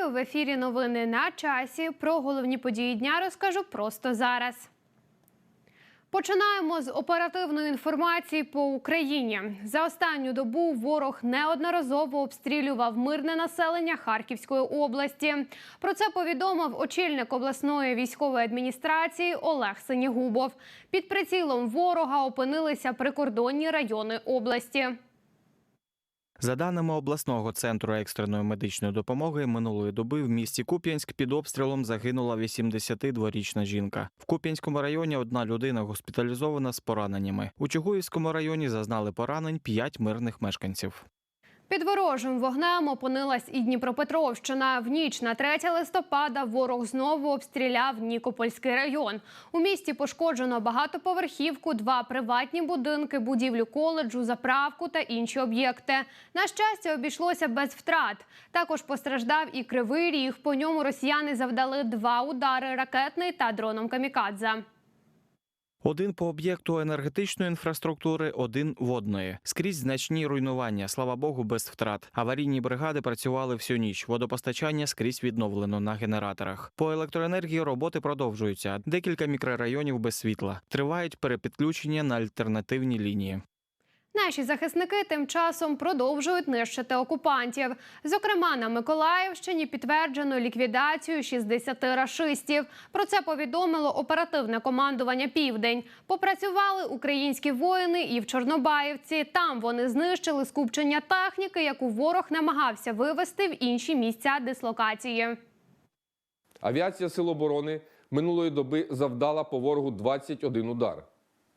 Вітаю в ефірі. Новини на часі. Про головні події дня розкажу просто зараз. Починаємо з оперативної інформації по Україні. За останню добу ворог неодноразово обстрілював мирне населення Харківської області. Про це повідомив очільник обласної військової адміністрації Олег Синігубов. Під прицілом ворога опинилися прикордонні райони області. За даними обласного центру екстреної медичної допомоги, минулої доби в місті Куп'янськ під обстрілом загинула 82-річна жінка. В Куп'янському районі одна людина госпіталізована з пораненнями. У Чугуївському районі зазнали поранень 5 мирних мешканців. Під ворожим вогнем опинилась і Дніпропетровщина. В ніч на 3 листопада ворог знову обстріляв Нікопольський район. У місті пошкоджено багатоповерхівку, два приватні будинки, будівлю коледжу, заправку та інші об'єкти. На щастя, обійшлося без втрат. Також постраждав і кривий ріг. По ньому росіяни завдали два удари ракетний та дроном камікадзе. Один по об'єкту енергетичної інфраструктури, один водної. Скрізь значні руйнування. Слава Богу, без втрат. Аварійні бригади працювали всю ніч. Водопостачання скрізь відновлено на генераторах. По електроенергії роботи продовжуються. Декілька мікрорайонів без світла. Тривають перепідключення на альтернативні лінії. Наші захисники тим часом продовжують нищити окупантів. Зокрема, на Миколаївщині підтверджено ліквідацію 60 рашистів. Про це повідомило оперативне командування Південь. Попрацювали українські воїни і в Чорнобаївці. Там вони знищили скупчення техніки, яку ворог намагався вивести в інші місця дислокації. Авіація Сил оборони минулої доби завдала по ворогу 21 удар.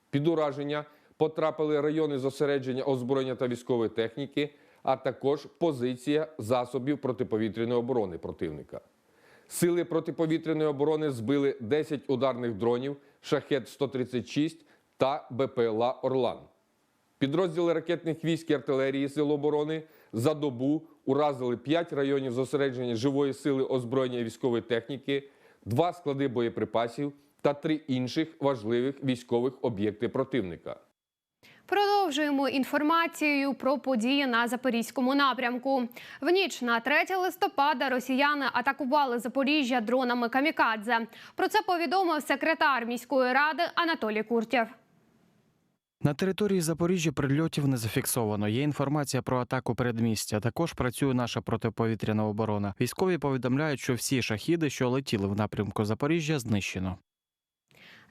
Під ураження потрапили райони зосередження озброєння та військової техніки, а також позиція засобів протиповітряної оборони противника. Сили протиповітряної оборони збили 10 ударних дронів, шахет 136 та БПЛА Орлан. Підрозділи ракетних військ і артилерії Сил оборони за добу уразили 5 районів зосередження живої сили озброєння і військової техніки, 2 склади боєприпасів та 3 інших важливих військових об'єкти противника. Продовжуємо інформацією про події на запорізькому напрямку. В ніч на 3 листопада росіяни атакували Запоріжжя дронами камікадзе. Про це повідомив секретар міської ради Анатолій Куртєв. На території Запоріжжя прильотів не зафіксовано. Є інформація про атаку передмістя. Також працює наша протиповітряна оборона. Військові повідомляють, що всі шахіди, що летіли в напрямку Запоріжжя, знищено.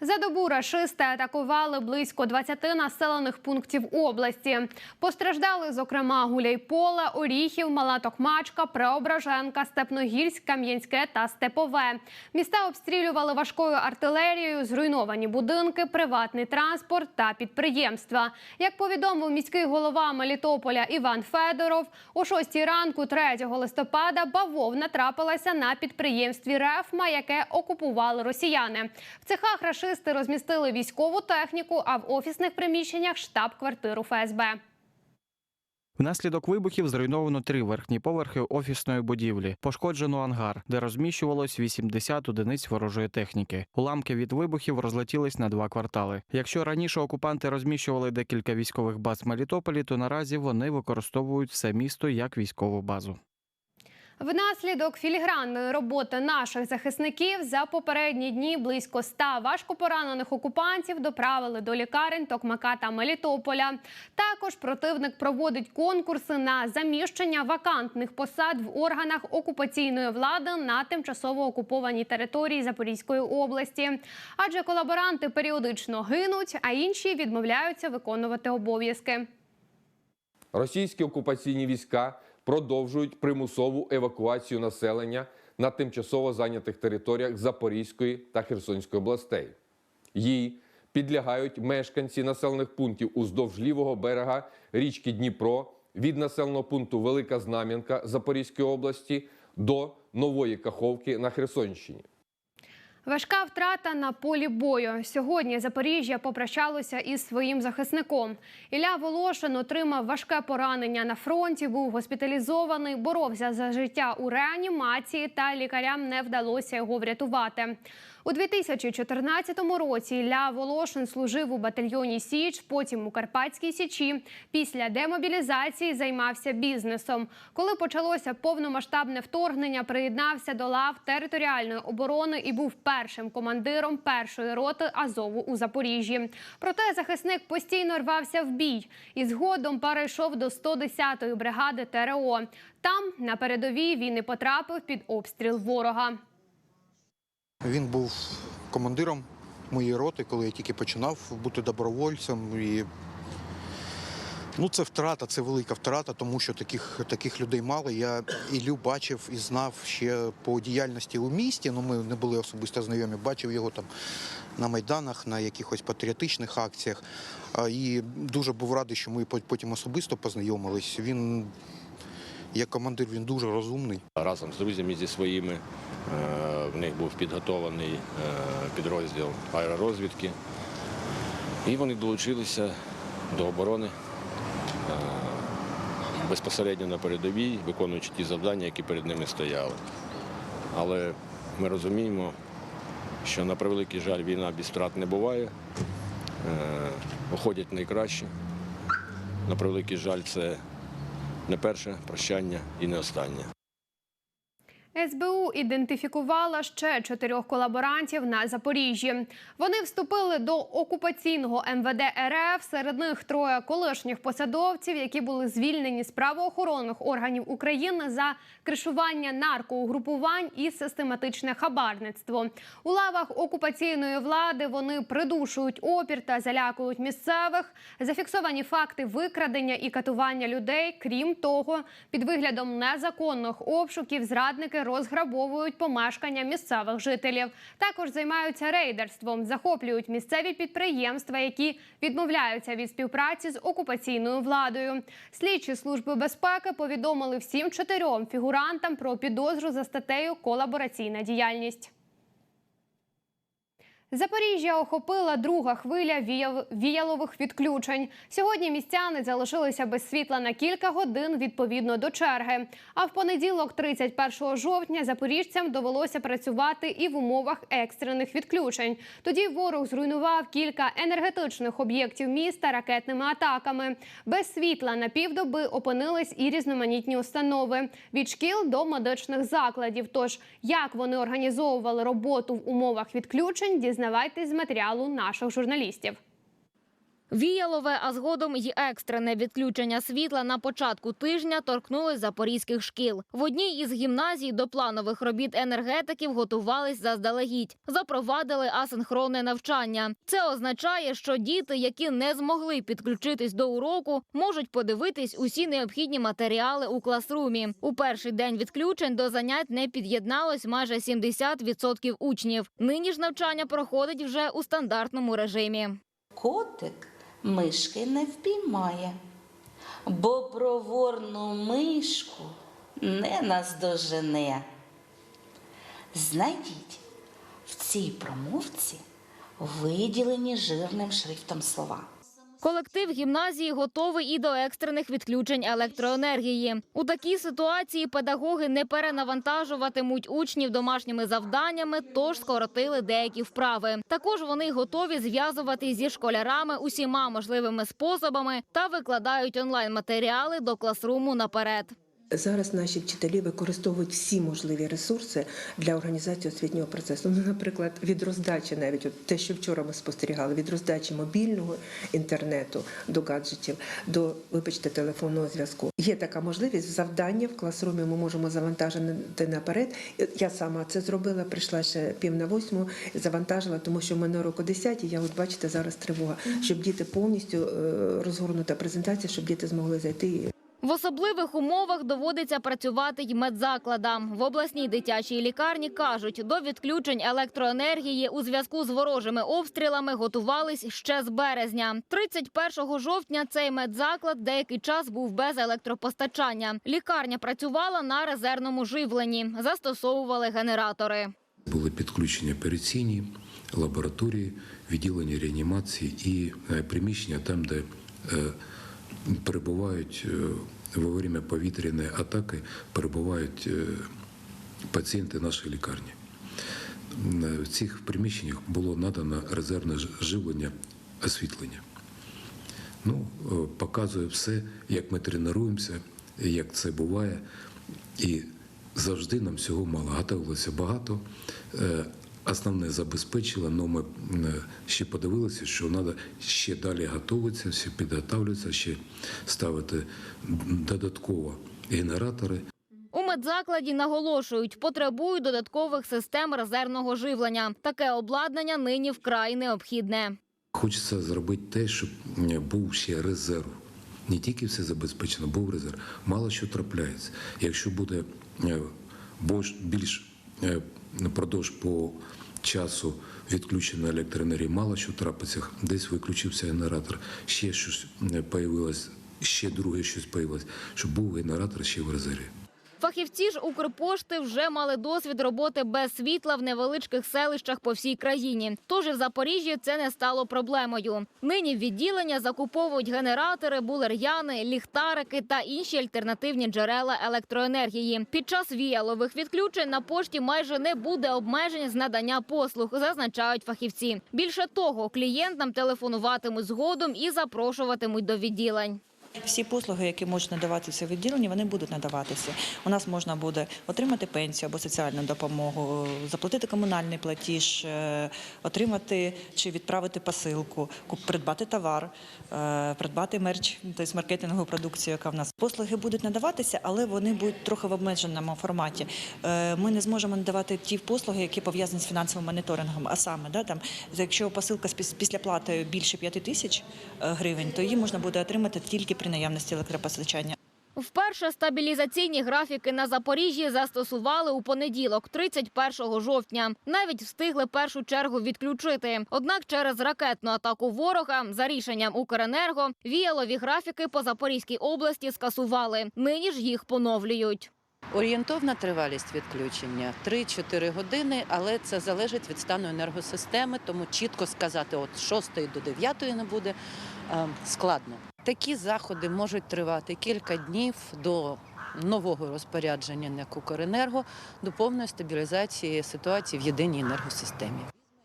За добу рашисти атакували близько 20 населених пунктів області. Постраждали, зокрема, Гуляйполе, Оріхів, Мала Токмачка, Преображенка, Степногірськ, Кам'янське та Степове. Міста обстрілювали важкою артилерією, зруйновані будинки, приватний транспорт та підприємства. Як повідомив міський голова Мелітополя Іван Федоров, о 6 ранку 3 листопада бавовна трапилася на підприємстві Рефма, яке окупували росіяни. В цехах рашисти розмістили військову техніку, а в офісних приміщеннях штаб-квартиру ФСБ. Внаслідок вибухів зруйновано три верхні поверхи офісної будівлі. Пошкоджено ангар, де розміщувалось 80 одиниць ворожої техніки. Уламки від вибухів розлетілись на два квартали. Якщо раніше окупанти розміщували декілька військових баз в Мелітополі, то наразі вони використовують все місто як військову базу. Внаслідок філігранної роботи наших захисників за попередні дні близько 100 важкопоранених окупантів доправили до лікарень Токмака та Мелітополя. Також противник проводить конкурси на заміщення вакантних посад в органах окупаційної влади на тимчасово окупованій території Запорізької області. Адже колаборанти періодично гинуть, а інші відмовляються виконувати обов'язки. Російські окупаційні війська продовжують примусову евакуацію населення на тимчасово зайнятих територіях Запорізької та Херсонської областей. Їй підлягають мешканці населених пунктів уздовж лівого берега річки Дніпро від населеного пункту Велика Знам'янка Запорізької області до Нової Каховки на Херсонщині. Важка втрата на полі бою. Сьогодні Запоріжжя попрощалося із своїм захисником. Ілля Волошин отримав важке поранення на фронті, був госпіталізований, боровся за життя у реанімації, та лікарям не вдалося його врятувати. У 2014 році Ілля Волошин служив у батальйоні Січ, потім у Карпатській Січі. Після демобілізації займався бізнесом. Коли почалося повномасштабне вторгнення, приєднався до лав територіальної оборони і був першим командиром першої роти Азову у Запоріжжі. Проте захисник постійно рвався в бій і згодом перейшов до 110-ї бригади ТРО. Там на передовій він і потрапив під обстріл ворога. Він був командиром моєї роти, коли я тільки починав бути добровольцем. І... Ну, це втрата, це велика втрата, тому що таких, таких людей мало. Я Ілю бачив і знав ще по діяльності у місті. Ну, ми не були особисто знайомі. Бачив його там на майданах, на якихось патріотичних акціях. І дуже був радий, що ми потім особисто познайомились. Він, як командир, він дуже розумний. Разом з друзями зі своїми в них був підготований е, підрозділ аеророзвідки. І вони долучилися до оборони е, безпосередньо на передовій, виконуючи ті завдання, які перед ними стояли. Але ми розуміємо, що на превеликий жаль війна без втрат не буває. Е, Уходять найкращі. На превеликий жаль, це не перше прощання і не останнє. СБУ ідентифікувала ще чотирьох колаборантів на Запоріжжі. Вони вступили до окупаційного МВД РФ. Серед них троє колишніх посадовців, які були звільнені з правоохоронних органів України за кришування наркоугрупувань і систематичне хабарництво. У лавах окупаційної влади вони придушують опір та залякують місцевих. Зафіксовані факти викрадення і катування людей. Крім того, під виглядом незаконних обшуків зрадники розграбовують помешкання місцевих жителів. Також займаються рейдерством, захоплюють місцеві підприємства, які відмовляються від співпраці з окупаційною владою. Слідчі служби безпеки повідомили всім чотирьом фігурантам про підозру за статтею колабораційна діяльність. Запоріжжя охопила друга хвиля віялових відключень. Сьогодні містяни залишилися без світла на кілька годин відповідно до черги. А в понеділок, 31 жовтня, запоріжцям довелося працювати і в умовах екстрених відключень. Тоді ворог зруйнував кілька енергетичних об'єктів міста ракетними атаками. Без світла на півдоби опинились і різноманітні установи від шкіл до медичних закладів. Тож як вони організовували роботу в умовах відключень, дізнавайтесь з матеріалу наших журналістів. Віялове, а згодом й екстрене відключення світла на початку тижня торкнули запорізьких шкіл. В одній із гімназій до планових робіт енергетиків готувались заздалегідь, запровадили асинхронне навчання. Це означає, що діти, які не змогли підключитись до уроку, можуть подивитись усі необхідні матеріали у класрумі. У перший день відключень до занять не під'єдналось майже 70% учнів. Нині ж навчання проходить вже у стандартному режимі. Котик мишки не впіймає, бо проворну мишку не наздожене. Знайдіть в цій промовці виділені жирним шрифтом слова. Колектив гімназії готовий і до екстрених відключень електроенергії. У такій ситуації педагоги не перенавантажуватимуть учнів домашніми завданнями, тож скоротили деякі вправи. Також вони готові зв'язувати зі школярами усіма можливими способами та викладають онлайн матеріали до класруму наперед. Зараз наші вчителі використовують всі можливі ресурси для організації освітнього процесу. Ну, наприклад, від роздачі, навіть от те, що вчора ми спостерігали, від роздачі мобільного інтернету до гаджетів, до вибачте телефонного зв'язку. Є така можливість завдання в класрумі. Ми можемо завантажити наперед. Я сама це зробила. Прийшла ще пів на восьму, завантажила, тому що в мене року 10, Я от бачите зараз тривога, щоб діти повністю е, розгорнута презентація, щоб діти змогли зайти. В особливих умовах доводиться працювати й медзакладам. В обласній дитячій лікарні кажуть, до відключень електроенергії у зв'язку з ворожими обстрілами готувались ще з березня. 31 жовтня цей медзаклад деякий час був без електропостачання. Лікарня працювала на резервному живленні, застосовували генератори. Були підключені операційні, лабораторії, відділення реанімації і е, приміщення там, де е, перебувають е, во время повітряної атаки, перебувають е, пацієнти нашої лікарні. В цих приміщеннях було надано резервне живлення освітлення. Ну, е, показує все, як ми тренуємося, як це буває. І завжди нам всього мало. Готувалося багато. Е, Основне забезпечило, але ми е, ще подивилися, що треба ще далі готуватися, ще підготовлюватися, ще ставити додатково генератори. У медзакладі наголошують, потребують додаткових систем резервного живлення. Таке обладнання нині вкрай необхідне. Хочеться зробити те, щоб е, був ще резерв. Не тільки все забезпечено, був резерв. Мало що трапляється. Якщо буде е, більш е, продовж по часу відключено електроенергії, мало що трапиться. Десь виключився генератор, ще щось е, появилось, ще друге щось появилось, щоб був генератор ще в резерві. Фахівці ж Укрпошти вже мали досвід роботи без світла в невеличких селищах по всій країні. Тож і в Запоріжжі це не стало проблемою. Нині в відділення закуповують генератори, булер'яни, ліхтарики та інші альтернативні джерела електроенергії. Під час віялових відключень на пошті майже не буде обмежень з надання послуг, зазначають фахівці. Більше того, клієнтам телефонуватимуть згодом і запрошуватимуть до відділень. Всі послуги, які можуть надаватися в відділенні, вони будуть надаватися. У нас можна буде отримати пенсію або соціальну допомогу, заплатити комунальний платіж, е, отримати чи відправити посилку, придбати товар, е, придбати мерч, тобто маркетингову продукцію, яка в нас. Послуги будуть надаватися, але вони будуть трохи в обмеженому форматі. Е, Ми не зможемо надавати ті послуги, які пов'язані з фінансовим моніторингом. А саме, да, там, якщо посилка з після плати більше 5 тисяч гривень, то її можна буде отримати тільки при наявності електропостачання. Вперше стабілізаційні графіки на Запоріжжі застосували у понеділок, 31 жовтня. Навіть встигли першу чергу відключити. Однак через ракетну атаку ворога за рішенням Укренерго віялові графіки по Запорізькій області скасували. Нині ж їх поновлюють. Орієнтовна тривалість відключення 3-4 години, але це залежить від стану енергосистеми, тому чітко сказати, от з 6 до 9 не буде складно. Такі заходи можуть тривати кілька днів до нового розпорядження НЕК «Укренерго», до повної стабілізації ситуації в єдиній енергосистемі.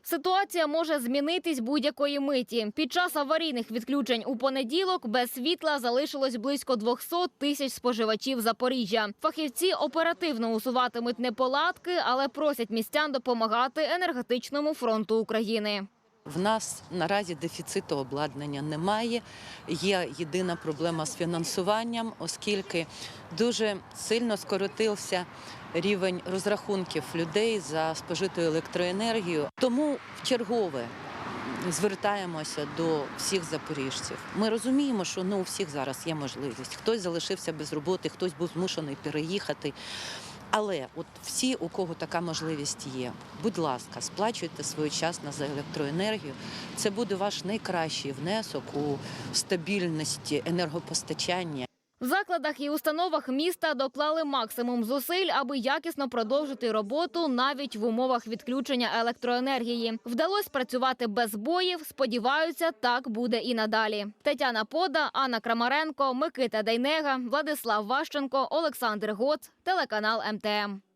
Ситуація може змінитись будь-якої миті. Під час аварійних відключень у понеділок без світла залишилось близько 200 тисяч споживачів Запоріжжя. Фахівці оперативно усуватимуть неполадки, але просять містян допомагати енергетичному фронту України. В нас наразі дефіциту обладнання немає. Є єдина проблема з фінансуванням, оскільки дуже сильно скоротився рівень розрахунків людей за спожиту електроенергію. Тому в чергове звертаємося до всіх запоріжців. Ми розуміємо, що не у всіх зараз є можливість. Хтось залишився без роботи, хтось був змушений переїхати. Але от всі, у кого така можливість є, будь ласка, сплачуйте своєчасно за електроенергію. Це буде ваш найкращий внесок у стабільності енергопостачання. В закладах і установах міста доклали максимум зусиль, аби якісно продовжити роботу навіть в умовах відключення електроенергії. Вдалося працювати без боїв. Сподіваються, так буде і надалі. Тетяна Пода, Анна Крамаренко, Микита Дейнега, Владислав Ващенко, Олександр Гоц, телеканал МТМ.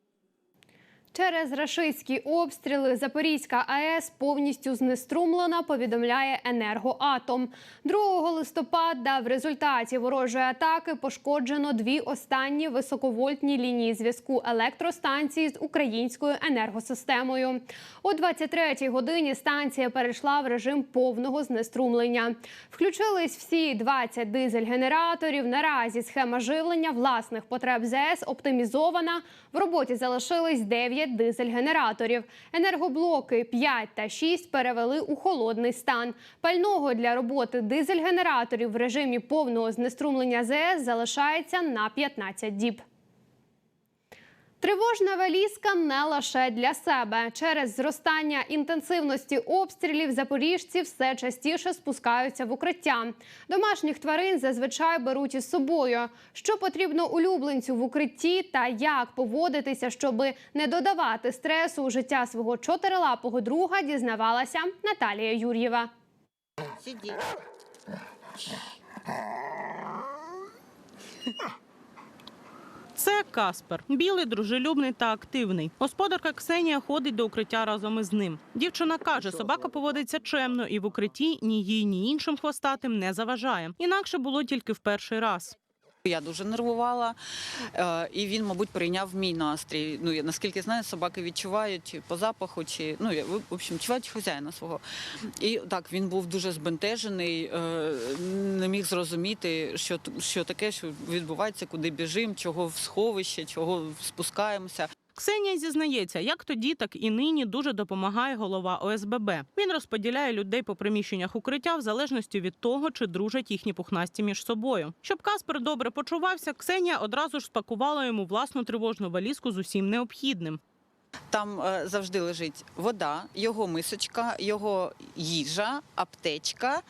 Через рашистські обстріли Запорізька АЕС повністю знеструмлена, повідомляє енергоатом. 2 листопада в результаті ворожої атаки пошкоджено дві останні високовольтні лінії зв'язку електростанції з українською енергосистемою. О 23-й годині станція перейшла в режим повного знеструмлення. Включились всі 20 дизель-генераторів. Наразі схема живлення власних потреб ЗС оптимізована. В роботі залишились 9 дизель-генераторів. Енергоблоки 5 та 6 перевели у холодний стан. Пального для роботи дизель-генераторів в режимі повного знеструмлення ЗС залишається на 15 діб. Тривожна валізка не лише для себе. Через зростання інтенсивності обстрілів запоріжці все частіше спускаються в укриття. Домашніх тварин зазвичай беруть із собою. Що потрібно улюбленцю в укритті та як поводитися, щоб не додавати стресу у життя свого чотирилапого друга, дізнавалася Наталія Юр'єва. Це Каспер, білий, дружелюбний та активний. Господарка Ксенія ходить до укриття разом із ним. Дівчина каже, собака поводиться чемно і в укритті ні їй, ні іншим хвостатим не заважає. Інакше було тільки в перший раз. Я дуже нервувала, е, і він, мабуть, прийняв мій настрій. Ну, я наскільки знаю, собаки відчувають по запаху, чи ну в общем, відчувають хазяїна свого. І так він був дуже збентежений, е, не міг зрозуміти, що що таке, що відбувається, куди біжимо, чого в сховище, чого спускаємося. Ксенія зізнається, як тоді, так і нині дуже допомагає голова ОСББ. Він розподіляє людей по приміщеннях укриття в залежності від того, чи дружать їхні пухнасті між собою. Щоб Каспер добре почувався, Ксенія одразу ж спакувала йому власну тривожну валізку з усім необхідним. Там е, завжди лежить вода, його мисочка, його їжа, аптечка.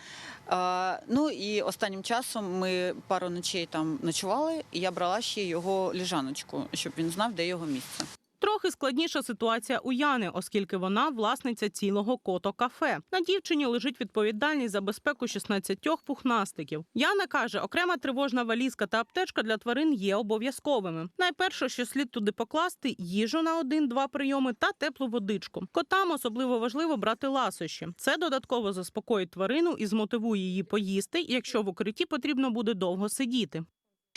Е, ну і останнім часом ми пару ночей там ночували, і я брала ще його ліжаночку, щоб він знав, де його місце. Трохи складніша ситуація у Яни, оскільки вона власниця цілого кото кафе. На дівчині лежить відповідальність за безпеку 16 пухнастиків. Яна каже, окрема тривожна валізка та аптечка для тварин є обов'язковими. Найперше, що слід туди покласти їжу на один-два прийоми та теплу водичку. Котам особливо важливо брати ласощі. Це додатково заспокоїть тварину і змотивує її поїсти, якщо в укритті потрібно буде довго сидіти.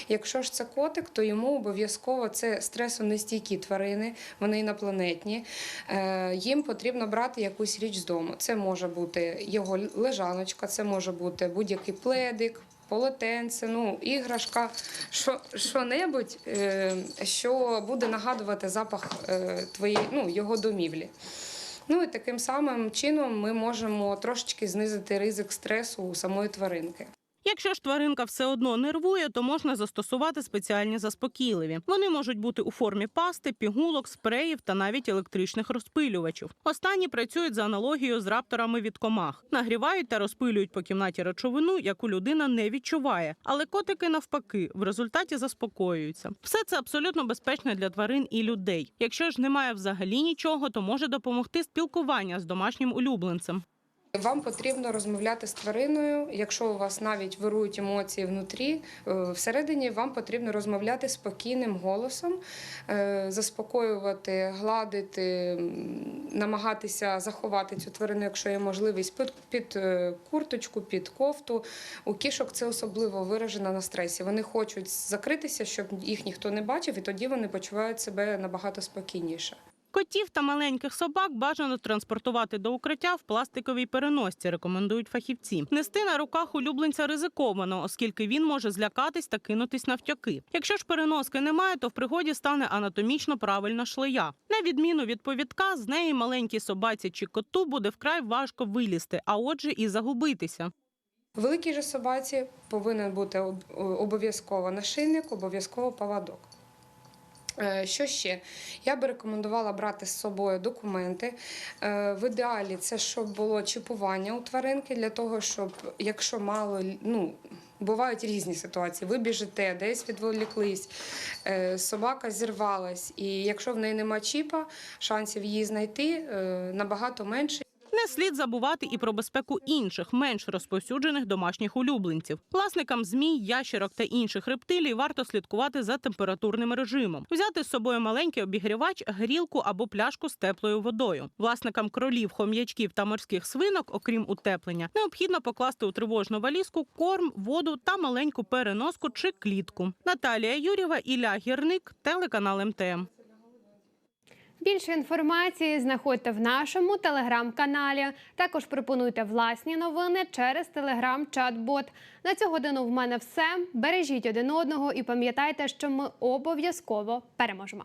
Якщо ж це котик, то йому обов'язково це стресонестійкі тварини, вони інопланетні. Е, їм потрібно брати якусь річ з дому. Це може бути його лежаночка, це може бути будь-який пледик. Полотенце, ну, іграшка, що, що-небудь, е, що буде нагадувати запах е, твоєї, ну, його домівлі. Ну і таким самим чином ми можемо трошечки знизити ризик стресу у самої тваринки. Якщо ж тваринка все одно нервує, то можна застосувати спеціальні заспокійливі. Вони можуть бути у формі пасти, пігулок, спреїв та навіть електричних розпилювачів. Останні працюють за аналогією з рапторами від комах, нагрівають та розпилюють по кімнаті речовину, яку людина не відчуває. Але котики навпаки в результаті заспокоюються. Все це абсолютно безпечно для тварин і людей. Якщо ж немає взагалі нічого, то може допомогти спілкування з домашнім улюбленцем. Вам потрібно розмовляти з твариною. Якщо у вас навіть вирують емоції внутрі, е, всередині вам потрібно розмовляти спокійним голосом, е, заспокоювати, гладити, намагатися заховати цю тварину, якщо є можливість, під, під е, курточку, під кофту. У кішок це особливо виражено на стресі. Вони хочуть закритися, щоб їх ніхто не бачив, і тоді вони почувають себе набагато спокійніше. Котів та маленьких собак бажано транспортувати до укриття в пластиковій переносці, рекомендують фахівці. Нести на руках улюбленця ризиковано, оскільки він може злякатись та кинутись навтьоки. Якщо ж переноски немає, то в пригоді стане анатомічно правильна шлея. На відміну від повідка, з неї маленькій собаці чи коту буде вкрай важко вилізти, а отже, і загубитися. Великій же собаці повинен бути об- обов'язково нашийник, обов'язково поводок. Е, Що ще? Я би рекомендувала брати з собою документи. Е, В ідеалі це щоб було чіпування у тваринки для того, щоб якщо мало ну. Бувають різні ситуації. Ви біжите, десь відволіклись, е, собака зірвалась, і якщо в неї нема чіпа, шансів її знайти набагато менше. Слід забувати і про безпеку інших, менш розповсюджених домашніх улюбленців. Власникам змій, ящерок та інших рептилій варто слідкувати за температурним режимом, взяти з собою маленький обігрівач, грілку або пляшку з теплою водою. Власникам кролів, хом'ячків та морських свинок, окрім утеплення, необхідно покласти у тривожну валізку корм, воду та маленьку переноску чи клітку. Наталія Юрєва, Ілля Гірник, телеканал МТМ. Більше інформації знаходьте в нашому телеграм-каналі. Також пропонуйте власні новини через телеграм-чат-бот. На цю годину в мене все. Бережіть один одного і пам'ятайте, що ми обов'язково переможемо.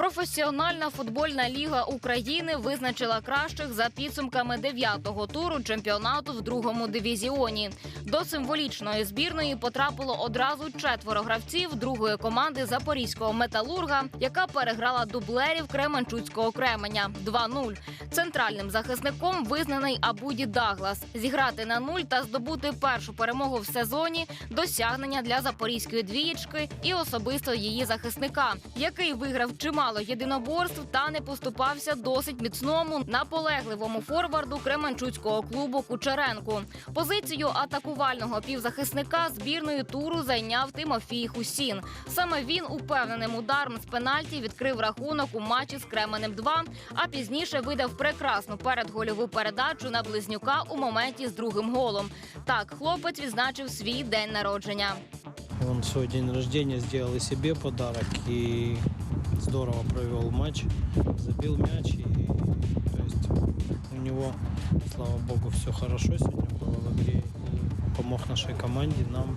Професіональна футбольна ліга України визначила кращих за підсумками дев'ятого туру чемпіонату в другому дивізіоні. До символічної збірної потрапило одразу четверо гравців другої команди запорізького металурга, яка переграла дублерів Кременчуцького Кременя 2-0. Центральним захисником визнаний Абуді Даглас. Зіграти на нуль та здобути першу перемогу в сезоні досягнення для запорізької двієчки і особисто її захисника, який виграв чимало єдиноборств та не поступався досить міцному наполегливому форварду Кременчуцького клубу Кучеренку. Позицію атакувального півзахисника збірної туру зайняв Тимофій Хусін. Саме він упевненим ударом з пенальті відкрив рахунок у матчі з Кременем 2 а пізніше видав прекрасну передгольову передачу на близнюка у моменті з другим голом. Так, хлопець відзначив свій день народження. Он свой день рождения сделал и себе подарок, и здорово провел матч, забил мяч, и то есть у него, слава богу, все хорошо сегодня было в игре, и помог нашей команде нам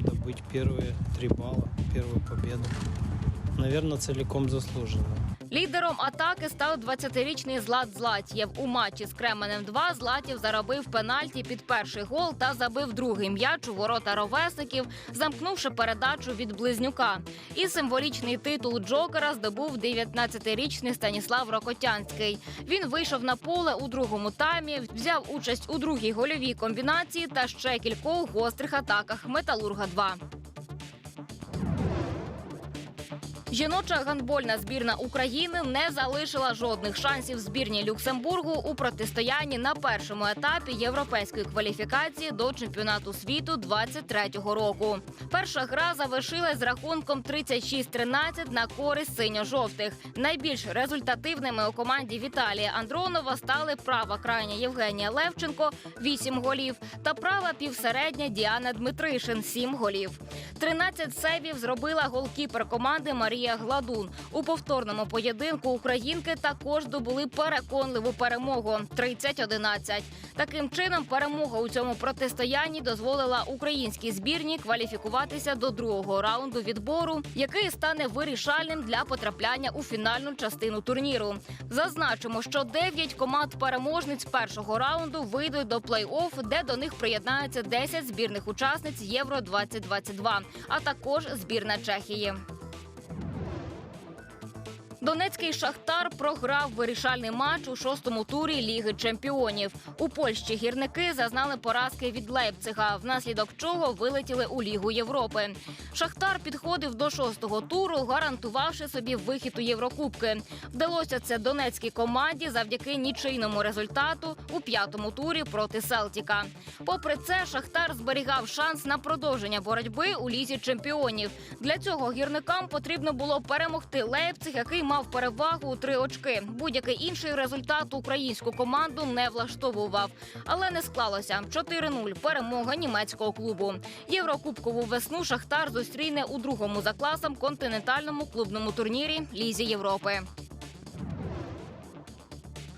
добыть первые три балла, первую победу. Наверное, целиком заслуженно. Лідером атаки став 20-річний Злат Златєв. У матчі з Кременем 2 Златєв заробив пенальті під перший гол та забив другий м'яч у ворота ровесників, замкнувши передачу від близнюка. І символічний титул Джокера здобув 19-річний Станіслав Рокотянський. Він вийшов на поле у другому таймі, взяв участь у другій гольовій комбінації та ще кількох гострих атаках Металурга 2 Жіноча гандбольна збірна України не залишила жодних шансів збірні Люксембургу у протистоянні на першому етапі європейської кваліфікації до чемпіонату світу 23-го року. Перша гра завершилась з рахунком 36-13 на користь синьо-жовтих. Найбільш результативними у команді Віталія Андронова стали права крайня Євгенія Левченко 8 голів та права півсередня Діана Дмитришин 7 голів. 13 сейвів зробила голкіпер команди Марія Гладун. У повторному поєдинку українки також добули переконливу перемогу 30-11. Таким чином, перемога у цьому протистоянні дозволила українській збірні кваліфікуватися до другого раунду відбору, який стане вирішальним для потрапляння у фінальну частину турніру. Зазначимо, що 9 команд переможниць першого раунду вийдуть до плей-офф, де до них приєднаються 10 збірних учасниць Євро 2022 а також збірна Чехії. Донецький шахтар програв вирішальний матч у шостому турі Ліги Чемпіонів. У Польщі гірники зазнали поразки від Лейпцига, внаслідок чого вилетіли у Лігу Європи. Шахтар підходив до шостого туру, гарантувавши собі вихід у Єврокубки. Вдалося це донецькій команді завдяки нічийному результату у п'ятому турі проти Селтіка. Попри це, Шахтар зберігав шанс на продовження боротьби у лізі чемпіонів. Для цього гірникам потрібно було перемогти Лейпциг, який мав перевагу у три очки. Будь-який інший результат українську команду не влаштовував, але не склалося 4-0 перемога німецького клубу. Єврокубкову весну Шахтар зустріне у другому за класом континентальному клубному турнірі Лізі Європи.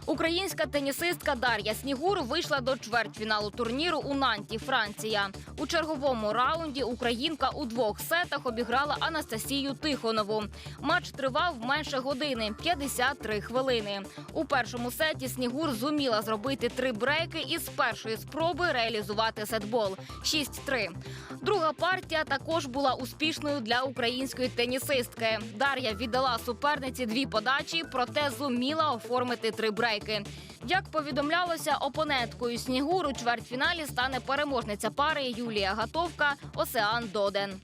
Українська тенісистка Дар'я Снігур вийшла до чвертьфіналу турніру у Нанті, Франція. У черговому раунді українка у двох сетах обіграла Анастасію Тихонову. Матч тривав менше години 53 хвилини. У першому сеті Снігур зуміла зробити три брейки і з першої спроби реалізувати сетбол 6-3. Друга партія також була успішною для української тенісистки. Дар'я віддала суперниці дві подачі, проте зуміла оформити три брейки. Як повідомлялося, опоненткою Снігур у чвертьфіналі стане переможниця пари Юлія Гатовка Осеан Доден.